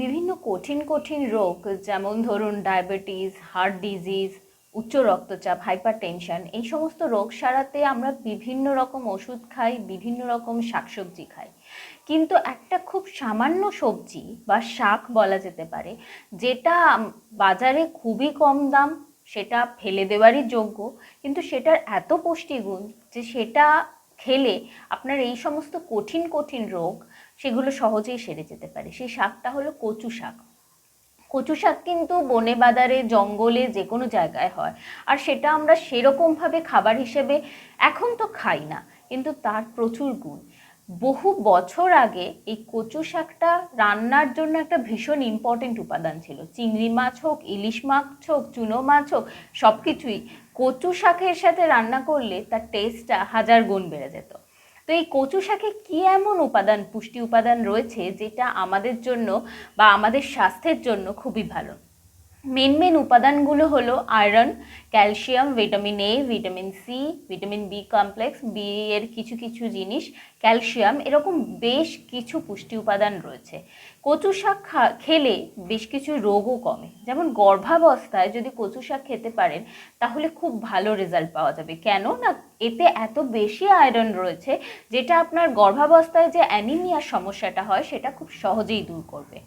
বিভিন্ন কঠিন কঠিন রোগ, যেমন ধরুন ডায়াবেটিস হার্ট ডিজিজ উচ্চ রক্তচাপ হাইপার টেনশন এই সমস্ত রোগ সারাতে আমরা বিভিন্ন রকম ওষুধ খাই, বিভিন্ন রকম শাকসবজি খাই। কিন্তু একটা খুব সামান্য সবজি বা শাক বলা যেতে পারে, যেটা বাজারে খুবই কম দাম, সেটা ফেলে দেওয়ারই যোগ্য, কিন্তু সেটার এত পুষ্টিগুণ যে সেটা খেলে আপনার এই সমস্ত কঠিন কঠিন রোগ সেগুলো সহজেই সেরে যেতে পারে। সেই শাকটা হলো কচু শাক। কচু শাক কিন্তু বনে বাদারে, জঙ্গলে যে কোনো জায়গায় হয়। আর সেটা আমরা সেরকমভাবে খাবার হিসেবে এখন তো খাই না, কিন্তু তার প্রচুর গুণ। বহু বছর আগে এই কচু শাকটা রান্নার জন্য একটা ভীষণ ইম্পর্টেন্ট উপাদান ছিল। চিংড়ি মাছ হোক, ইলিশ মাছ হোক, চুনো মাছ হোক সব কিছুই কচু শাকের সাথে রান্না করলে তার টেস্টটা হাজার গুণ বেড়ে যেত। তো এই কচু শাকে কি এমন উপাদান, পুষ্টি উপাদান রয়েছে যেটা আমাদের জন্য বা আমাদের স্বাস্থ্যের জন্য খুবই ভালো? মেন মেন উপাদানগুলো হলো iron, calcium, vitamin A vitamin C vitamin B complex B এর কিছু কিছু জিনিস, ক্যালসিয়াম, এরকম বেশ কিছু পুষ্টি উপাদান রয়েছে। কচু শাক খেলে বেশ কিছু রোগও কমে। যেমন গর্ভাবস্থায় যদি কচু শাক খেতে পারেন, তাহলে খুব ভালো রেজাল্ট পাওয়া যাবে। কেন? না, এতে এত বেশি আয়রন রয়েছে, যেটা আপনার গর্ভাবস্থায় যে অ্যানিমিয়ার সমস্যাটা হয়, সেটা খুব সহজেই দূর করবে।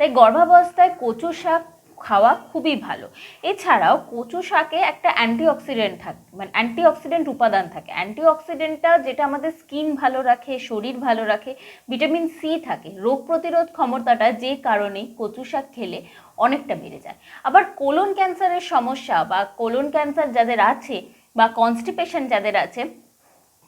তাই গর্ভাবস্থায় কচু শাক খাওয়া খুবই ভালো। এছাড়াও কচু শাকে একটা অ্যান্টিঅক্সিডেন্ট থাকে মানে অ্যান্টিঅক্সিডেন্ট উপাদান থাকে। অ্যান্টিঅক্সিডেন্টটা যেটা আমাদের স্কিন ভালো রাখে, শরীর ভালো রাখে ভিটামিন সি থাকে। রোগ প্রতিরোধ ক্ষমতাটা যে কারণে কচু শাক খেলে অনেকটা বেড়ে যায়। আবার কোলন ক্যান্সারের সমস্যা বা কোলন ক্যান্সার যাদের আছে বা কনস্টিপেশন যাদের আছে,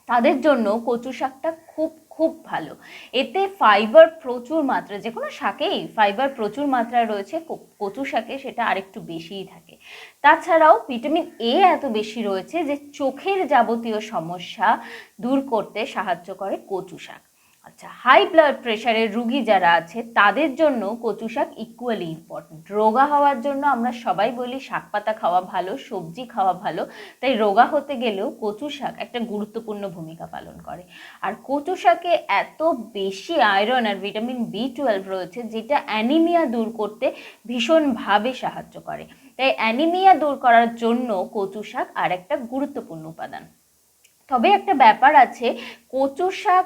তাদের জন্য কচু শাকটা খুব খুব ভালো। এতে ফাইবার প্রচুর মাত্রা যে কোনো শাকেই ফাইবার প্রচুর মাত্রায় রয়েছে কচু শাকে সেটা আরেকটু বেশিই থাকে। তাছাড়াও ভিটামিন এ এত বেশি রয়েছে যে চোখের যাবতীয় সমস্যা দূর করতে সাহায্য করে কচু শাক। আচ্ছা হাই ব্লাড প্রেশারের রুগী যারা আছে, তাদের জন্য কচু শাক ইকুয়ালি ইম্পর্টেন্ট রোগা হওয়ার জন্য আমরা সবাই বলি শাক পাতা খাওয়া ভালো, সবজি খাওয়া ভালো। তাই রোগা হতে গেলেও কচু শাক একটা গুরুত্বপূর্ণ ভূমিকা পালন করে। আর কচু শাকে এত বেশি আয়রন আর ভিটামিন বি টুয়েলভ রয়েছে, যেটা অ্যানিমিয়া দূর করতে ভীষণভাবে সাহায্য করে। তাই অ্যানিমিয়া দূর করার জন্য কচু শাক আর একটা গুরুত্বপূর্ণ উপাদান। তবে একটা ব্যাপার আছে, কচু শাক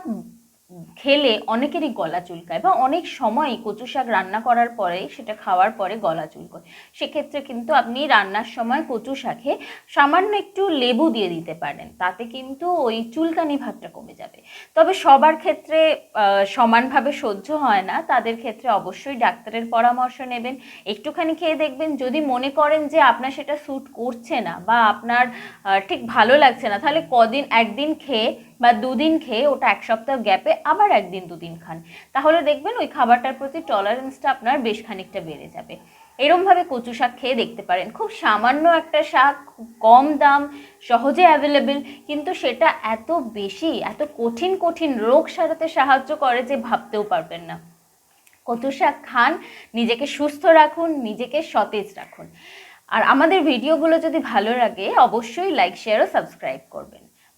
খেলে অনেকেরই গলা চুলকায় বা অনেক সময় কচু শাক রান্না করার পরে সেটা খাওয়ার পরে গলা চুলকায়। সেক্ষেত্রে কিন্তু আপনি রান্নার সময় কচু শাকে সামান্য একটু লেবু দিয়ে দিতে পারেন, তাতে কিন্তু ওই চুলকানি ভাবটা কমে যাবে। তবে সবার ক্ষেত্রে সমানভাবে সহ্য হয় না, তাদের ক্ষেত্রে অবশ্যই ডাক্তারের পরামর্শ নেবেন। একটুখানি খেয়ে দেখবেন, যদি মনে করেন যে আপনার সেটা স্যুট করছে না বা আপনার ঠিক ভালো লাগছে না, তাহলে কদিন, একদিন খেয়ে বা দুদিন খেয়ে ওটা এক সপ্তাহ গ্যাপে আবার একদিন দুদিন খান। তাহলে দেখবেন ওই খাবারটার প্রতি টলারেন্সটা আপনার বেশ খানিকটা বেড়ে যাবে। এরমভাবে কচু শাক খেয়ে দেখতে পারেন। খুব সামান্য একটা শাক, খুব কম দাম, সহজে অ্যাভেলেবেল কিন্তু সেটা এত বেশি, এত কঠিন কঠিন রোগ সারাতে সাহায্য করে যে ভাবতেও পারবেন না। কচু শাক খান, নিজেকে সুস্থ রাখুন, নিজেকে সতেজ রাখুন। আর আমাদের ভিডিওগুলো যদি ভালো লাগে, অবশ্যই লাইক শেয়ার ও সাবস্ক্রাইব করবেন।